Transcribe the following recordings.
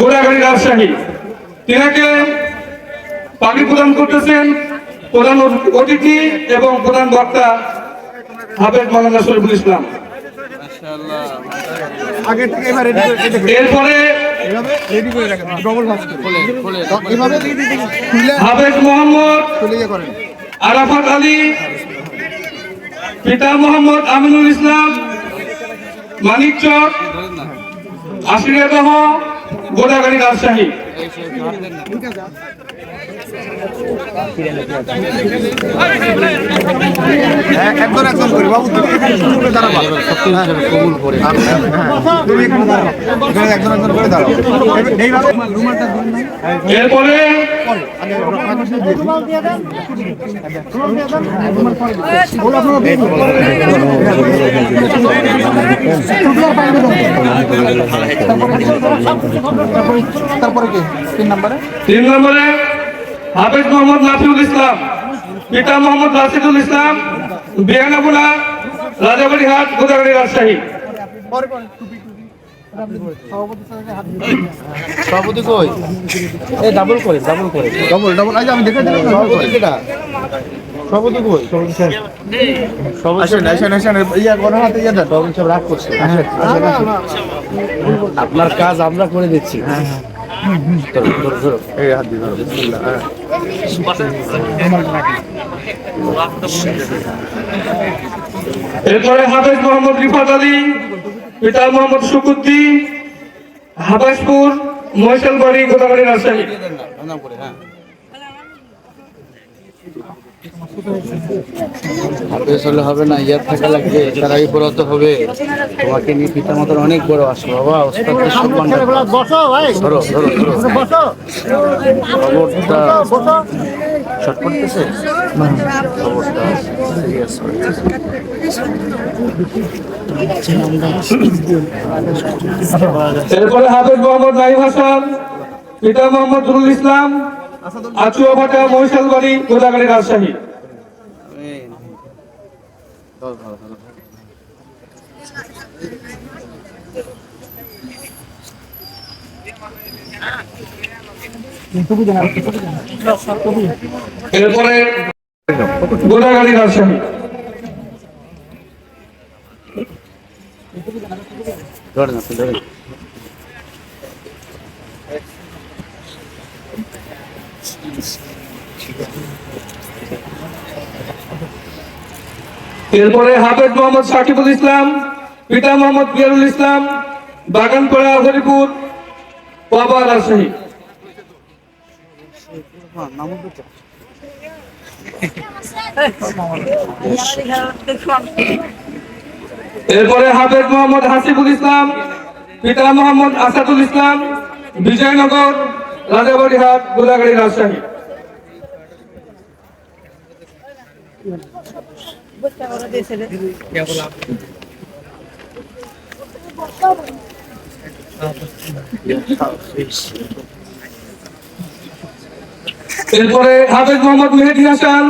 গোড়াগাড়ি রাজশাহী। তিনাকে পানি প্রদান করতেছেন প্রধান অতিথি এবং প্রধান বক্তা হাফেজ মালানা শরীফুল ইসলাম। এরপরে হাফেজ মোহাম্মদ আরাফাত আলী পিতা মোহাম্মদ আমিনুল ইসলাম মানিক চক আশিরাদহ গোদাগাড়ি রাজশাহী। এক- একজন একজন করে বাবু। তুমি এখানে শুরু করে কবুল করে। তুমি এখানে দাঁড়াও। একজন একজন করে দাঁড়াও। এইভাবে রুমালটা দিন। নাই এরপরে। তারপরে কি? তিন নম্বরে? তিন নম্বরে হাফেজ মোহাম্মদ নাফিউল ইসলাম পিতা মোহাম্মদ রাশিদুল ইসলাম বিয়ানাবুলা রাজাবাড়ি হাট গোদাগাড়ি রাজশাহী। সভাপতি কই? এই ডাবল করে ডাবল করে ডবল ডবল আজ আমি দেখে দিলাম সভাপতি কেটা? সভাপতি কই? আসেন আসেন আসেন ইয়া কোন হাতে ইয়া দেন সভাপতি সব রাগ করছে। আপনার কাজ আমরা করে দিচ্ছি। ধরো। এই হাত দিয়ে বিসমিল্লাহ হ্যাঁ। এরপরে হাফেজ মোহাম্মদ রিফাত আলী পিতা মোহাম্মদ শুকুদ্দি হাবাসপুর মহেশালবাড়ি গোদাগাড়ি রাজশাহী। হাফেজ হলে হবে না ইয়ার থাকা লাগবে তারাই পড়াতে হবে। তোমাকে নিয়ে পিতা মাতার অনেক বড় আসো বাবা ওস্তাদকে সম্মান ধরো ধরো ধরো। খবরটা শর্ট পড়তেছে এরপরে হাফেজ মোহাম্মদ নাইম হাসান, পিতা মোহাম্মদ জুরুল ইসলাম আচুয়া ভাটা মহিশালবাড়ি গোদাগাড়ি রাজশাহী। এরপরে গোদাগাড়ি রাজশাহী ধরেন আপনি ধরেন এরপরে হাফেজ মোহাম্মদ সাকিবুল ইসলাম, পিতা মোহাম্মদ বিয়ারুল ইসলাম, বাগানপাড়া হরিপুর, বাবা রাজশাহী এরপরে হাফেজ মোহাম্মদ হাসিবুল ইসলাম পিতা মোহাম্মদ আসাদুল ইসলাম বিজয়নগর রাজাবাড়ি হাট গোদাগাড়ি রাজশাহী। এরপরে হাফেজ মোহাম্মদ মেহেদি হাসান,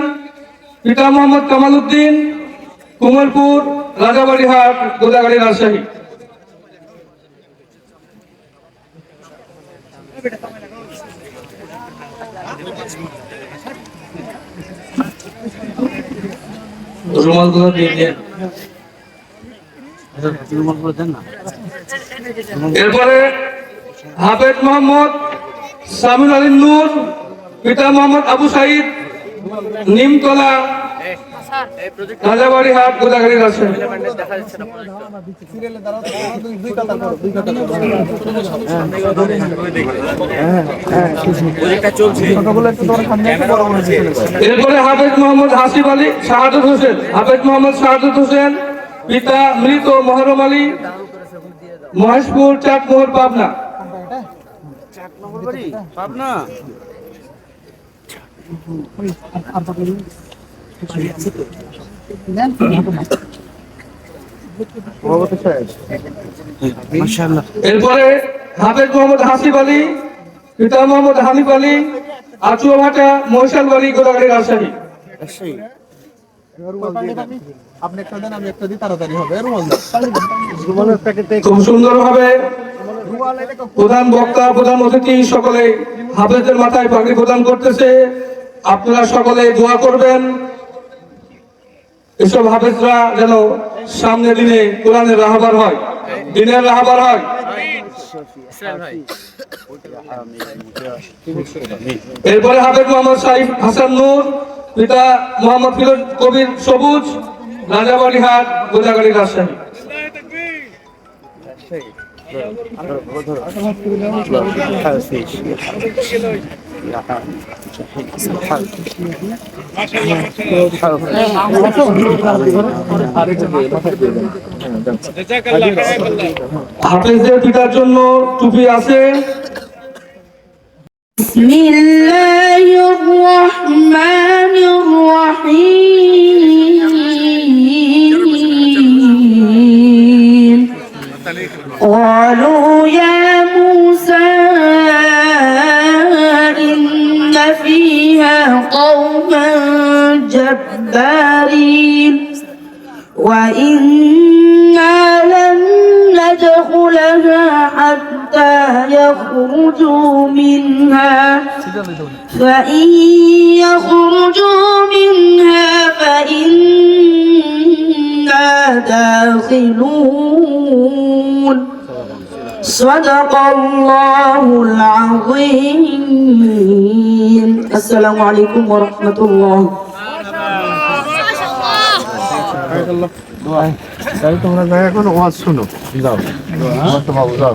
পিতা মোহাম্মদ কামাল উদ্দিন কুমলপুর রাজাবাড়ি হাট গোদাগাড়ি, রাজশাহী। এরপরে হাফেজ মোহাম্মদ সামিল আলী নূর পিতা মোহাম্মদ আবু সাইদ নিমতলা রাজাবাড়ি হাট গোদাগাড়ি রাজশাহী সিরিয়ালে দাঁড়াও তো, দুই- দুই কাতার করো দুই কাতার করো ছোটগুলো একটু তোমার সামনে একটু বড় বড় চলে যাবে। এরপরে হাফেজ মোহাম্মদ হাসিব আলী শাহাদত হোসেন। হাফেজ মোহাম্মদ শাহাদত হোসেন পিতা মৃত মহরম আলী মহেশপুর চাটমোহর পাবনা। পাবনা? এরপরে হাফেজ মোহাম্মদ হাসিব আলী, পিতা মোহাম্মদ হানিফ আলী আচুয়াভাটা মহিশালবাড়ি গোদাগাড়ি রাজশাহী দিই তাড়াতাড়ি হবে খুব প্রধান বক্তা, প্রধান অতিথি সকলে হাফেজদের মাথায় পাগড়ি প্রদান করতেছে। আপনারা সকলে দোয়া করবেন। এসব হাফেজরা যেন সামনে দিনে কোরআনের রাহাবার হয়। দিনের রাহাবার হয়। এরপরে হাফেজ মোহাম্মদ সাইফ হাসান নূর, পিতা মোহাম্মদ ফিরোজ কবির সবুজ রাজাবাড়ি হাট গোদাগাড়ি রাজশাহী। হাফেজদের পিতার জন্য টুপি আছে بسم الله الرحمن الرحيم جبارين وإنا لن ندخلها حتى يخرجوا منها. فإن يخرجوا منها فإنا داخلون. صدق الله العظيم. السلام عليكم ورحمة الله. তাই তোমরা যাই এখন ওয়াজ শুনো। যাও। বাবু যাও।